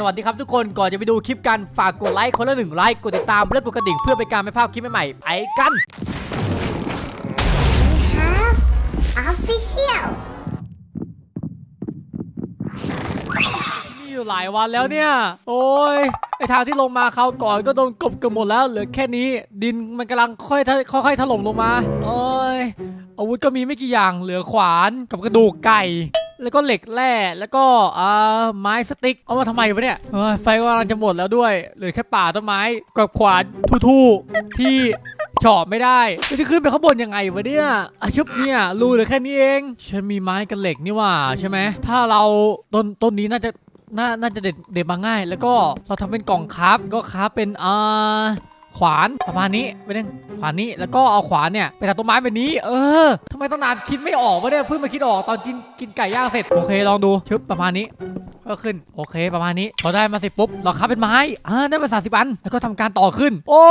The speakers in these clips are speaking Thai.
สวัสดีครับทุกคนก่อนจะไปดูคลิปกันฝากกดไลค์คนละหนึ่งไลค์กดติดตามและกดกระดิ่งเพื่อเป็นการไม่พลาดคลิปใหม่ๆไปกัน have official นี่อยู่หลายวันแล้วเนี่ย โอ้ยไอทางที่ลงมาคราวก่อนก็โดนกบเกันหมดแล้วเหลือแค่นี้ ดินมันกำลังค่อยๆค่อยๆถล่มลงมา โอ้ยอาวุธก็มีไม่กี่อย่างเหลือขวานกับกระดูกไก่ แล้วก็เหล็กแร่แล้วก็อ่าไม้สติ๊กเอามาทำไมวะเนี่ยเฮ้ยไฟกำลังจะหมดแล้วด้วยเหลือแค่ป่าต้นไม้กับขวานทู่ๆที่เฉาะไม่ได้แล้วจะขึ้นไปข้างบนยังไงวะเนี่ยอาชุบเนี่ยรูเหลือแค่นี้เอง ฉันมีไม้กับเหล็กนี่หว่าใช่ไหมถ้าเราต้นต้นนี้น่าจะน่าน่าจะเด็ดเด็ดมาง่าย แล้วก็เราทำเป็นกล่องครับก็ครับเป็นอ่า ขวานประมาณนี้ไปเล่นขวานนี้แล้วก็เอาขวานเนี่ยไปตัดต้นไม้แบบนี้ เออทำไมต้องนานคิดไม่ออกวะเนี่ยเพิ่งมาคิดออกตอนกินกินไก่ย่างเสร็จโอเคลองดูชึบประมาณนี้ก็ขึ้นโอเคประมาณนี้พอได้มาสิปุ๊บเราคับเป็นไม้อ่าได้มาสาสิบอันแล้วก็ทำการต่อขึ้น โอ้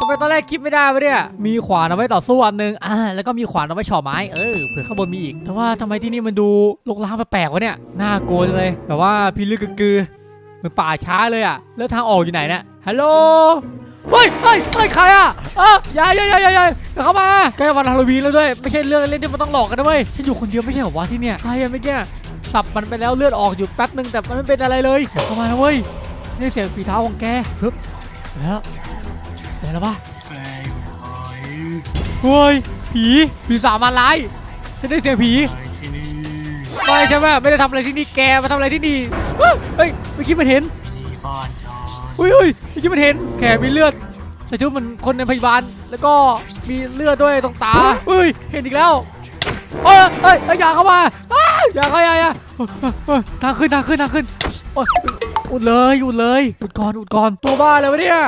ทำไมตอนแรกคิดไม่ได้วะเนี่ย มีขวานเอาไว้ต่อสู้อันหนึง อ่า แล้วก็มีขวานเอาไว้เฉาะไม้ เออ เผื่อข้างบนมีอีก แต่ว่าทำไมที่นี่มันดูลกล้างแปลกๆวะเนี่ย น่ากลัวจังเลยแบบว่าพี่ลึกกือเหมือนป่าช้าเลยอะแล้วทางออกอยู่ไหนเนี่ย ฮัลโหล เฮ้ยเฮ้ยเฮ้ยใครอะอะอย่าอย่าอย่าอย่าอย่าอย่าเข้ามาใกล้วันฮาโลวีนแล้วด้วย ไม่ใช่เรื่องเล่นที่มันต้องหลอกกันนะเว้ยฉันอยู่คนเดียวไม่ใช่เหรอวะที่เนี่ยใครอะไม่แก่สับมันไปแล้วเลือดออกอยู่แป๊บนึงแต่มันไม่เป็นอะไรเลยอย่าเข้ามานะเว้ยนี่เสียงฝีเท้าของแกฮึบแล้วเดี๋ยวแล้วปะเฮ้ยผีผีสามาร้ายฉันได้เสียงผีไม่ใช่ไหมไม่ได้ทำอะไรที่นี่แกมาทำอะไรที่นี่เฮ้ยเฮ้ยเมื่อกี้มันเห็นเฮ้ยเฮ้ย เมื่อกี้มันเห็นแขมีเลือดใส่ชุดเหมือนคนในพยาบาล แล้วก็มีเลือดด้วยตรงตาเฮ้ย เห็นอีกแล้วเอ้ยเอ้ยอ้ยอย่าเข้ามาอย่าเข้าอย่าอย่าทางขึ้นทางขึ้นทางขึ้นอุดเลยอุดเลยอุดก่อนอุดก่อนตัวบ้าเลยวะเนี่ย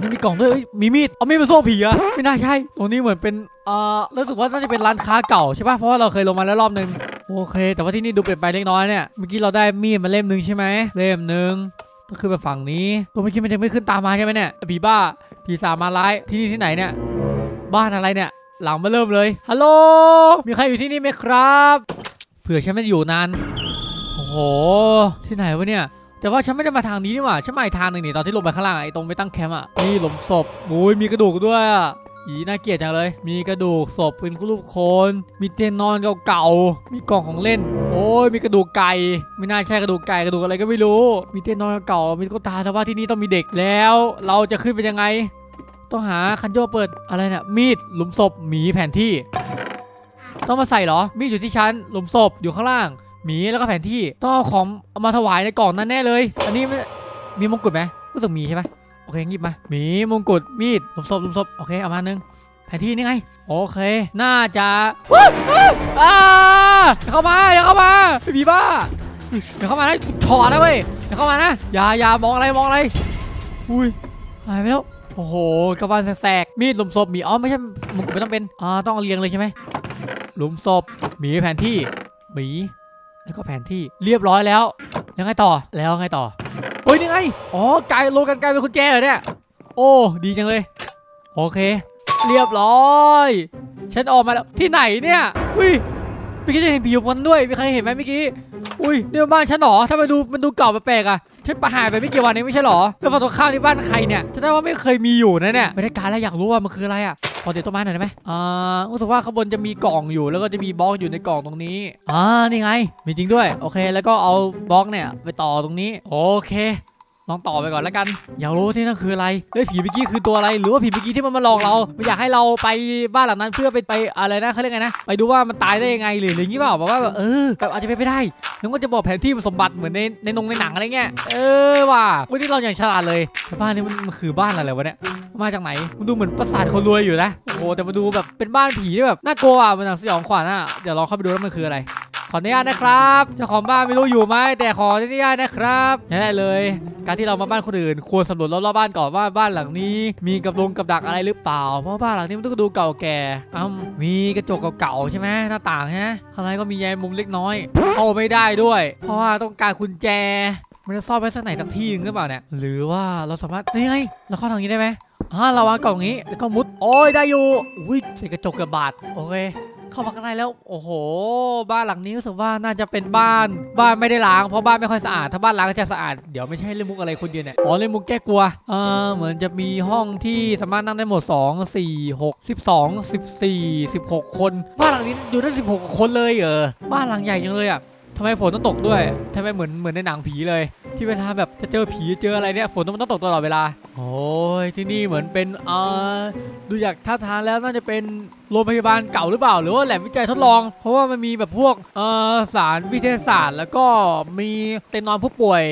นี่มีกล่องด้วยมีมีดเอามีดมาสู้ผีอะไม่น่าใช่ตรงนี้เหมือนเป็นเอ่อรู้สึกว่าน่าจะเป็นร้านค้าเก่าใช่ป่ะเพราะว่าเราเคยลงมาแล้วรอบนึงโอเค แต่ว่าที่นี่ดูเปลี่ยนไปเล็กน้อยเนี่ยเมื่อกี้เราได้มีดมาเล่มหนึ่งใช่ไหมเล่มหนึ่ง ก็คือไปฝั่งนี้ตัวเมื่อกี้มันยังไม่ขึ้นตามมาใช่ไหมเนี่ยผีบ้าผีสามมาร้ายที่นี่ที่ไหนเนี่ย บ้านอะไรเนี่ย หลังมาเริ่มเลยฮัลโหลมีใครอยู่ที่นี่ไหมครับเผื่อฉันไม่ได้อยู่นานโอ้โหที่ไหนวะเนี่ยแต่ว่าฉันไม่ได้มาทางนี้นี่หว่า ฉันมาอีกทางหนึ่งนี่ตอนที่ลงไปข้างล่างไอ้ตรงไปตั้งแคมป์อะ นี่หลุมศพโอ้ยมีกระดูกด้วยอะ อีน่าเกลียดจังเลย มีกระดูกศพเป็นรูปโคน มีเตียงนอนเก่าๆ มีกล่องของเล่น โอ้ย มีกระดูกไก่ ไม่น่าใช่กระดูกไก่กระดูกอะไรก็ไม่รู้ มีเตียงนอนเก่า มีตุ๊กตาแต่ว่าที่นี่ต้องมีเด็กแล้ว เราจะขึ้นไปยังไง ต้องหาคันโยกเปิดอะไรเนี่ยมีด หลุมศพ หมีแผนที่ ต้องมาใส่เหรอ มีดอยู่ที่ชั้น หลุมศพอยู่ข้างล่าง หมีแล้วก็แผนที่ ต้องเอาของเอามาถวายในกล่องนั้นแน่เลย อันนี้มีมงกุฎไหมรู้สึกมีใช่ไหม อเคหยิบมาหมีมงกุฎมีดหลุมศพหลุมศพโอเคเอามาหนึ่งแผนที่นี่ไง โอเค น่าจะว้าวว้าวอ่าอย่าเข้ามาอย่าเข้ามาไอ้ผีบ้าอย่าเข้ามานะถอดนะเว้ยอย่าเข้ามานะอย่าอย่ามองอะไรมองอะไรอุ้ยหายไปแล้วโอ้โหกระบาลแสกๆมีดหลุมศพหมีอ๋อไม่ใช่มงกุฎไม่ต้องเป็นอ่าต้องเอาเรียงเลยใช่ไหมหลุมศพหมีแผนที่หมีแล้วก็แผนที่เรียบร้อยแล้ว ยังไงต่อแล้วไงต่อเฮ้ยนี่ไงอ๋อกลายโลกันกลายเป็นคุณแจเหรอเนี่ยโอ้ดีจังเลย โอเค เรียบร้อยฉันออกมาแล้วที่ไหนเนี่ยอุ้ยเมื่อกี้จะเห็นผีอยู่บนด้วยมีใครเห็นไหมเมื่อกี้อุ้ยนี่มันบ้านฉันหรอถ้ามาดูมันดูเก่าแปลกๆอะฉันประหารไปไม่กี่วันเองไม่ใช่หรอแล้วฝั่งตรงข้ามนี่บ้านใครเนี่ยฉันได้ว่าไม่เคยมีอยู่นะเนี่ยไม่ได้การแล้วอยากรู้ว่ามันคืออะไรอะ ขอติดต้นไม้หน่อยได้ไหมอ่ารู้สึกว่าข้างบนจะมีกล่องอยู่ แล้วก็จะมีบล็อกอยู่ในกล่องตรงนี้ อ่า นี่ไง มีจริงด้วย โอเค แล้วก็เอาบล็อกเนี่ยไปต่อตรงนี้ โอเค ลองต่อไปก่อนแล้วกัน อยากรู้ที่นั่นคืออะไรเฮ้ยผีเมื่อกี้คือตัวอะไร หรือว่าผีเมื่อกี้ที่มันมาหลอกเรามันอยากให้เราไปบ้านหลังนั้นเพื่อไปไปอะไรนะเขาเรียกไงนะ ไปดูว่ามันตายได้ยังไงหรืออะไรอย่างงี้เปล่าแบบว่าแบบเออแบบอาจจะเป็นไปได้นึกว่าจะบอกแผนที่สมบัติเหมือนในในนงในหนังอะไรเงี้ย เออว่ะวันนี้เราอย่างฉลาดเลยบ้านนี้มันมันคือบ้านอะไรวะเนี่ย มาจากไหน มันดูเหมือนปราสาทคนรวยอยู่นะ โอ้โหแต่มาดูแบบเป็นบ้านผีที่แบบน่ากลัวอะมันหนังสยองขวัญอะ เดี๋ยวลองเข้าไปดูว่ามันคืออะไร ขออนุญาตนะครับเจ้าของบ้านไม่รู้อยู่ไหมแต่ขออนุญาตนะครับได้เลย การที่เรามาบ้านคนอื่น ควรสำรวจรอบๆบ้านก่อนว่าบ้านหลังนี้ มีกับลงกับดักอะไรหรือเปล่า เพราะบ้านหลังนี้มันต้องดูเก่าแก่อ้ำมีกระจกเก่าๆใช่ไหมหน้าต่างใช่ไหมข้างในก็มีแยมมุมเล็กน้อย เข้าไม่ได้ด้วย เพราะว่าต้องการกุญแจมันจะซ่อนไว้สักไหนสักที่หนึงหรือเปล่าเนี่ยหรือว่าเราสามารถนี่ไงเราเข้าทางนี้ได้ไหมอ่าเราวางกล่องนี้แล้วก็มุดโอ้ยได้อยู่อุ้ยใส่กระจกกระบาดโอเค เข้ามาข้างในแล้วโอ้โห บ้านหลังนี้รู้สึกว่าน่าจะเป็นบ้าน บ้านไม่ได้ล้างเพราะบ้านไม่ค่อยสะอาดถ้าบ้านล้างก็จะสะอาดเดี๋ยวไม่ใช่เล่นมุกอะไรคนเดียวเนี่ยอ๋อเล่นมุกแก้กลัวเออเหมือนจะมีห้องที่สามารถนั่งได้หมด 2 4 6 12 14 16 คน บ้านหลังนี้อยู่ได้16 คนเลยเหรอบ้านหลังใหญ่จังเลยอะ ทำไมฝนต้องตกด้วยทำไมเหมือนเหมือนในหนังผีเลย ที่เวลาแบบจะเจอผีเจออะไรเนี่ยฝนต้องต้องตกตลอดเวลา โอ้ยที่นี่เหมือนเป็นเอ่อดูจากท่าทางแล้วน่าจะเป็นโรงพยาบาลเก่าหรือเปล่า หรือว่าแหลมวิจัยทดลอง เพราะว่ามันมีแบบพวกเอ่อสารวิทยาศาสตร์ แล้วก็มีเตียงนอนผู้ป่วย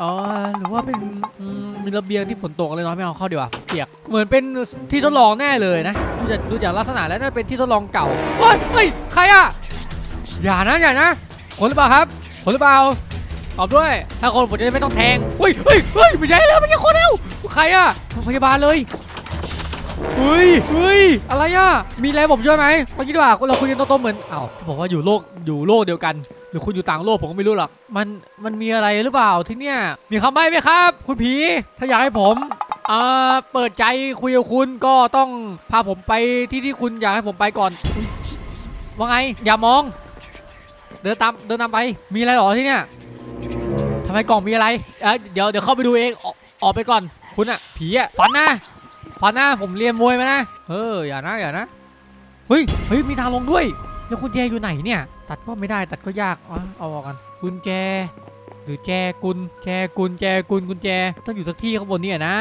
อ๋อหรือว่าเป็นมีระเบียงที่ฝนตกเลยน้อนไม่เอาเข้าดีกว่าเปียกเหมือนเป็นที่ทดลองแน่เลยนะดูจากดูจากลักษณะแล้วน่าเป็นที่ทดลองเก่าเฮ้ยใครอะอย่านะอย่านะ คนหรือเปล่าครับ คนหรือเปล่า ตอบด้วย ถ้าคนผมจะได้ไม่ต้องแทงเฮ้ยเฮ้ยเฮ้ยไม่ใช่แล้วไม่ใช่คนแล้วใครอะพยาบาลเลยเฮ้ยเฮ้ยอะไรอะมีอะไรผมช่วยไหมเมื่อกี้ดีกว่าเราคุยกันโต้ๆเหมือนอ้าวที่บอกว่าอยู่โลกอยู่โลกเดียวกันหรือคุณอยู่ต่างโลกผมก็ไม่รู้หรอก มันมันมีอะไรหรือเปล่าที่เนี่ยมีคำใบ้ไหมครับ คุณผีถ้าอยากให้ผมอ่าเปิดใจคุยกับคุณก็ต้องพาผมไปที่ที่คุณอยากให้ผมไปก่อนว่าไงอย่ามอง เดินตามเดินตามไปมีอะไรหรอที่เนี่ยทำไมกล่องมีอะไรเอ้ยเดี๋ยวเดี๋ยวเข้าไปดูเองออกออกไปก่อนคุณอะผีอะฟันนะฟันนะผมเรียนมวยมานะเอออย่านะอย่านะเฮ้ยเฮ้ยมีทางลงด้วย แล้วคุณแจอยู่ไหนเนี่ย ตัดก็ไม่ได้ตัดก็ยากอะเอาออกกันกุญแจ หรือแจกุญแจกุญแจกุญกุญแจต้องอยู่สักที่ข้างบนเนี่ยนะ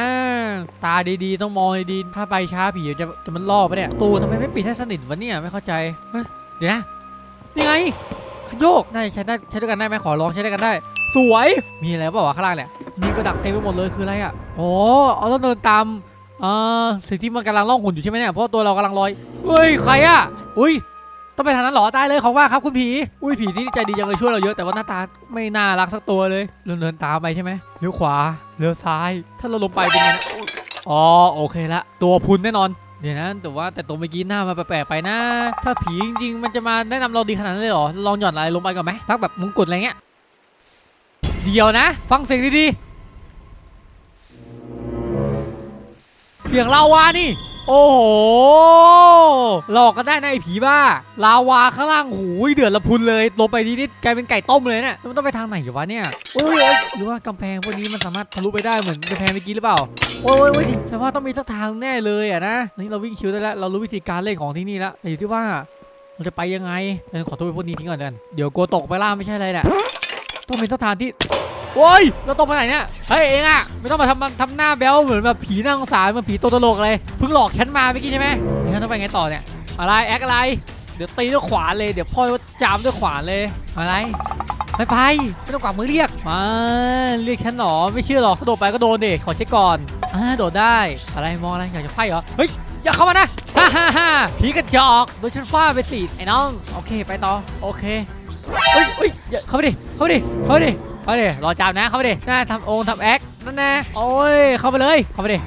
ตาดีๆต้องมองดีๆถ้าไปช้าผีจะจะมันล่อไปะเนี่ยตูทำไมไม่ปิดให้สนิทวะเนี่ยไม่เข้าใจเฮ้ยเดี๋ยวนะนี่ไง โยกน่าจะใช้ได้ใช้ด้วยกันได้ไหมขอลองใช้ด้วยกันได้ สวยมีอะไรเปล่าวะข้างล่างเนี่ยมีกระดักเต็มไปหมดเลยคืออะไรอะโอ้เอาต้องเดินตามเอ่อสิ่งที่มันกำลังล่องหุ่นอยู่ใช่ไหมเนี่ยเพราะตัวเรากำลังลอยเฮ้ยใครอะอุ้ยต้องไปทางนั้นหรอตายเลยของว่าครับคุณผีอุ้ยผีที่นี่ใจดีจังเลยช่วยเราเยอะแต่ว่าหน้าตาไม่น่ารักสักตัวเลยเราเดินตามไปใช่ไหมเลี้ยวขวาเลี้ยวซ้าย ถ้าเราลงไปเป็นไงอ๋อโอเคละตัวพุนแน่นอน เดี๋ยวนะแต่ว่าแต่ตัวเมื่อกี้หน้ามาแปลกๆไปนะ ถ้าผีจริงๆมันจะมาแนะนำเราดีขนาดนั้นเลยเหรอลองหย่อนอะไรลงไปก่อนไหมทักแบบมงกุฎอะไรเงี้ยเดี๋ยวนะ ฟังเสียงดีๆเสียงเลาวานี่ โอ้โห หลอกกันได้นะไอ้ผีบ้า ลาวาข้างล่างหูยเดือดละพุนเลยลงไปนี่นี่กลายเป็นไก่ต้มเลยเนี่ยแล้วมันต้องไปทางไหนกันวะเนี่ยโอ้ยเอ้ยหรือว่ากำแพงพวกนี้มันสามารถทะลุไปได้เหมือนกำแพงเมื่อกี้หรือเปล่าโอ้ยโอ้ยโอ้ยดิแต่ว่าต้องมีสักทางแน่เลยอะนะนี่เราวิ่งคิวได้แล้วเรารู้วิธีการเล่นของที่นี่แล้วแต่อยู่ที่ว่าเราจะไปยังไงเดี๋ยวขอโทษพวกนี้ทิ้งก่อนเดี๋ยวกันเดี๋ยวกลัวตกไปล่าไม่ใช่อะไรเนี่ยต้องเป็นสถานที่ โอ้ยเราตกไปไหนเนี่ย เฮ้ยเองอะไม่ต้องมาทำทำหน้าแบ๊วเหมือนแบบผีน่าสงสารเหมือนผีตัวตลกเลยเพิ่งหลอกฉันมาเมื่อกี้ใช่ไหมฉันต้องไปไงต่อเนี่ยอะไรแอคอะไรเดี๋ยวตีด้วยขวานเลยเดี๋ยวพ่อจามด้วยขวานเลยอะไรไปไปไม่ต้องกวักมือเรียกมาเรียกฉันหรอไม่เชื่อหรอกถ้าโดดไปก็โดนเด็ขอเช็คก่อนอ่าโดดได้อะไรมองอะไรอยากจะไฟเหรอเฮ้ยอย่าเข้ามานะฮ่าฮ่าฮ่าผีกระจอกโดนฉันฟาดไปสิไอ้น้องโอเคไปต่อโอเคเฮ้ยเฮ้ยอย่าเข้าไปดิเข้าไปดิเข้าไปดิ เข้าไปดิรอจับนะเข้าไปดิน่าทำองค์ทำแอคนั่นแน่โอ้ยเข้าไปเลยเข้าไปดิ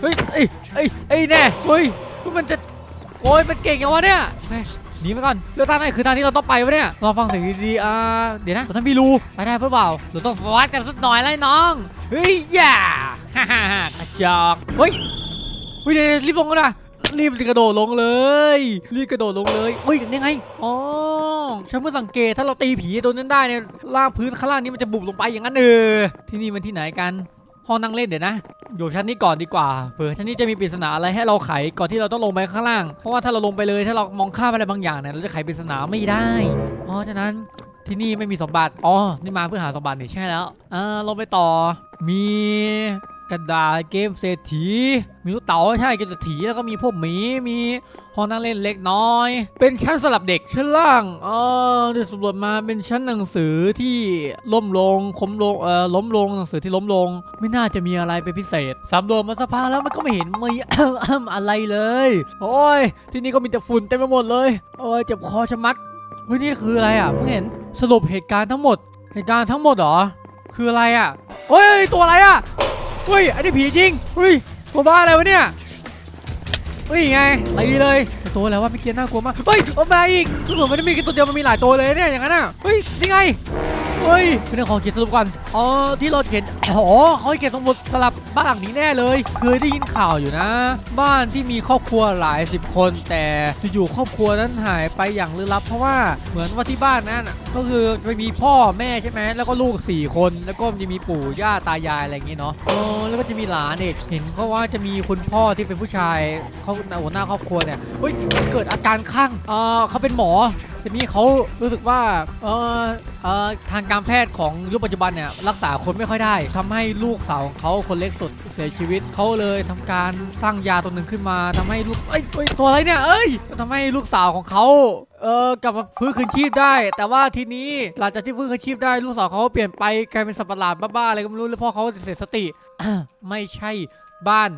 เฮ้ยเอ้ยเอ้ยเอ้ยแน่เฮ้ยมันจะโอ้ยมันเก่งอย่างวะเนี่ยหนีไปก่อนเลือกทางไหนคือทางที่เราต้องไปวะเนี่ยรอฟังเสียงดีๆอ่าเดี๋ยวนะท่านพี่รูไปได้เปล่าเราต้องวัดกันสักหน่อยเลยน้องเฮ้ยอย่าฮ่าฮ่าฮ่ากระจอกเฮ้ยเฮ้ยเดี๋ยวรีบลงกันนะรีบกระโดดลงเลยรีบกระโดดลงเลยเฮ้ยนี่ไงอ๋อ ฉันเพิ่งสังเกตถ้าเราตีผีตัวนั้นได้เนี่ยล่างพื้นข้างล่างนี้มันจะบุบลงไปอย่างนั้นเออที่นี่มันที่ไหนกันห้องนั่งเล่นเดี๋ยวนะ อยู่ชั้นนี้ก่อนดีกว่า เผื่อชั้นนี้จะมีปริศนาอะไรให้เราไขก่อนที่เราต้องลงไปข้างล่าง เพราะว่าถ้าเราลงไปเลยถ้าเรามองข้ามอะไรบางอย่างเนี่ยเราจะไขปริศนาไม่ได้ เพราะฉะนั้นที่นี่ไม่มีสมบัติ อ๋อ นี่มาเพื่อหาสมบัตินี่ใช่แล้ว อ่า ลงไปต่อ มี กระดาษเกมเศรษฐี มีลูกเต๋าใช่เกมเศรษฐีแล้วก็มีพวกหมีมีห้องนั่งเล่นเล็กน้อย เป็นชั้นสำหรับเด็กชั้นล่างเออที่สำรวจมาเป็นชั้นหนังสือที่ล้มลงคมลงเอ่อล้มลงหนังสือที่ล้มลง ไม่น่าจะมีอะไรเป็นพิเศษสำรวจมาสักพักแล้วมันก็ไม่เห็นมี อะไรเลย โอ้ย ที่นี่ก็มีแต่ฝุ่นเต็มไปหมดเลยโอ้ยเจ็บคอชะมัดเฮ้ยนี่คืออะไรอะเพิ่งเห็นสรุปเหตุการณ์ทั้งหมด เหตุการณ์ทั้งหมดเหรอคืออะไรอะเฮ้ยตัวอะไรอะ เฮ้ยอันนี้ผีจริงเฮ้ยกลัวบ้าอะไรวะเนี่ยเฮ้ยไงตีเลยตัวแล้วว่าไม่เกียน่ากลัวมากเฮ้ยออกมาอีกคือเหมือนมันไม่ได้มีแค่ตัวเดียวมันมีหลายตัวเลยเนี่ยอย่างนั้นอะเฮ้ยนี่ไง เฮ้ยเป็นเรื่องของเขียนสรุปก่อนอ๋อที่ราเขียนอ๋อเขาเขียนสมุดสลับบ้านหลังนี้แน่เลยเคยได้ยินข่าวอยู่นะ บ้านที่มีครอบครัวหลายสิบคน แต่อยู่ๆครอบครัวนั้นหายไปอย่างลึกลับ เพราะว่าเหมือนว่าที่บ้านนั้นก็คือจะมีพ่อแม่ใช่ไหมแล้วก็ลูกสี่คน แล้วก็จะมีปู่ย่าตายายอะไรอย่างงี้เนาะเออแล้วก็จะมีหลานเอกเห็นเขาว่าจะมีคุณพ่อที่เป็นผู้ชายเขาหัวหน้าครอบครัวเนี่ยเฮ้ยเกิดอาการคลั่งเออเขาเป็นหมอ ทีนี้เขารู้สึกว่าเออเออทางการแพทย์ของยุคปัจจุบันเนี่ยรักษาคนไม่ค่อยได้ทำให้ลูกสาวของเขาคนเล็กสุดเสียชีวิตเขาเลยทำการสร้างยาตัวหนึ่งขึ้นมาทำให้ลูกเอ้ยตัวอะไรเนี่ยเอ้ยทำให้ลูกสาวของเขาเออกลับมาฟื้นคืนชีพได้ แต่ว่าทีนี้หลังจากที่ฟื้นคืนชีพได้ลูกสาวเขาเปลี่ยนไปกลายเป็นสัตว์ประหลาดบ้าๆอะไรก็ไม่รู้แล้วพ่อเขาเสียสติไม่ใช่บ้าน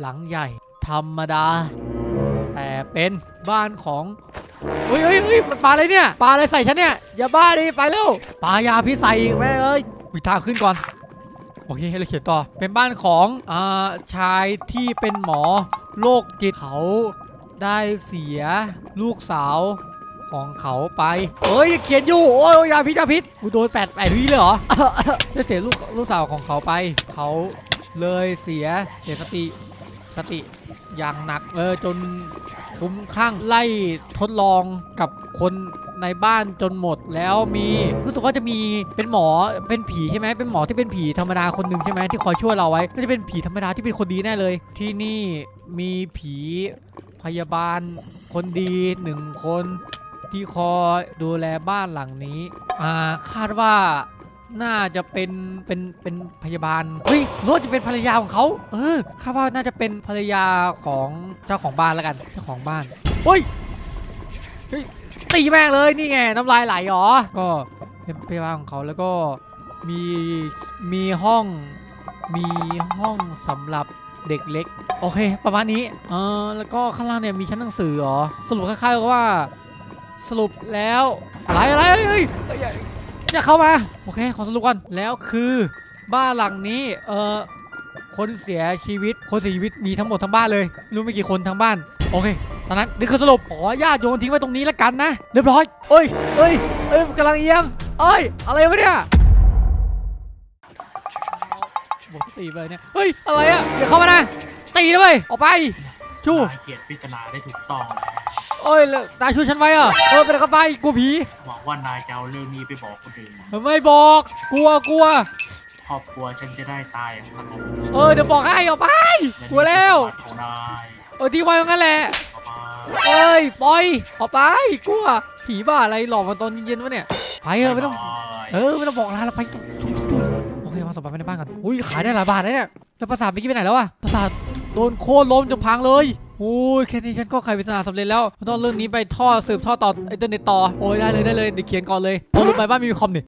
หลังใหญ่ ธรรมดา แต่เป็น บ้านของเฮ้ยเฮ้ยเฮ้ยมันปลาอะไรเนี่ยปลาอะไรใส่ฉันเนี่ยอย่าบ้าดิไปเร็วปลายาพิษใส่อีกแม่เอ้ยวิทางขึ้นก่อนโอเคให้เราเขียนต่อเป็นบ้านของอ่าชายที่เป็นหมอโรคจิตเขาได้เสียลูกสาวของเขาไปเอ้ยเขียนอยู่โอ้ยยาพิษยาพิษกูโดนแปดแปดวิเลยเหรอได้เสียลูกลูกสาวของเขาไป เขาเลยเสียเสียสติสติ อย่างหนักเออจนคุ้มข้างไล่ทดลองกับคนในบ้านจนหมดแล้วมีรู้สึกว่าจะมีเป็นหมอเป็นผีใช่ไหมเป็นหมอที่เป็นผีธรรมดาคนหนึ่งใช่ไหมที่คอยช่วยเราไว้น่าจะเป็นผีธรรมดาที่เป็นคนดีแน่เลย ที่นี่มีผีพยาบาลคนดีหนึ่งคนที่คอยดูแลบ้านหลังนี้อ่าคาดว่า น่าจะเป็นเป็นเป็นพยาบาลเฮ้ยรถจะเป็นภรรยาของเขาเออคาดว่าน่าจะเป็นภรรยาของเจ้าของบ้านแล้วกันเจ้าของบ้านเฮ้ยเฮ้ยตีแม่งเลยนี่ไงน้ำลายไหลหรอก็เป็นพยาบาลของเขาแล้วก็มีมีห้องมีห้องสำหรับเด็กเล็ก โอเค ประมาณนี้เออแล้วก็ข้างล่างเนี่ยมีชั้นหนังสือหรอสรุปคล้ายๆกับว่าสรุปแล้วอะไรอะไรเฮ้ย อย่าเข้ามา โอเค ขอสรุปก่อน แล้วคือบ้านหลังนี้ เอ่อ คนเสียชีวิต คนเสียชีวิตมีทั้งหมดทั้งบ้านเลย รู้ไม่กี่คนทั้งบ้าน โอเค ตอนนั้นนี่คือสรุปขอญาติโยนทิ้งไว้ตรงนี้แล้วกันนะ เรียบร้อย เอ้ย เอ้ย เอ้ยกำลังเอียงเอ้ย อะไรวะเนี่ยบอกสตีไปเนี่ย เฮ้ย อะไรอะเดี๋ยวเข้ามานะ ตีนะเว้ยออกไป ชูนายเขียนปริศนาได้ถูกต้องแล้ว เอ้ยแล้วนายช่วยฉันไว้อะเออไปไหนก็ไปกลัวผีหวังว่านายจะเอาเรื่องนี้ไปบอกคนอื่นไม่บอก กลัวกลัว ครอบครัวฉันจะได้ตายอย่างสงบเออเดี๋ยวบอกให้ออกไป กลัวแล้ว ของนายเออที่ไว้งั้นแหละออกมาเอ้ยปล่อยออกไปกลัว ผีบ้าอะไรหลอกมาตอนเย็นๆวะเนี่ยไปเออไม่ต้อง เออไม่ต้องบอกลาเราไปโอเคมาสบายไปในบ้านกันอุ้ยขายได้หลายบาทนะเนี่ยแล้วประสาทเมื่อกี้ไปไหนแล้วอะประสาทโดนโค่นล้มจนพังเลย โอ้ยแค่นี้ฉันก็ไขปริศนาสำเร็จแล้วต้องเรื่องนี้ไปท่อสืบท่อต่ออินเทอร์เน็ตต่อโอ้ยได้เลยได้เลยเดี๋ยวเขียนก่อนเลยโอ้ลืมไปบ้านมีคอมนี่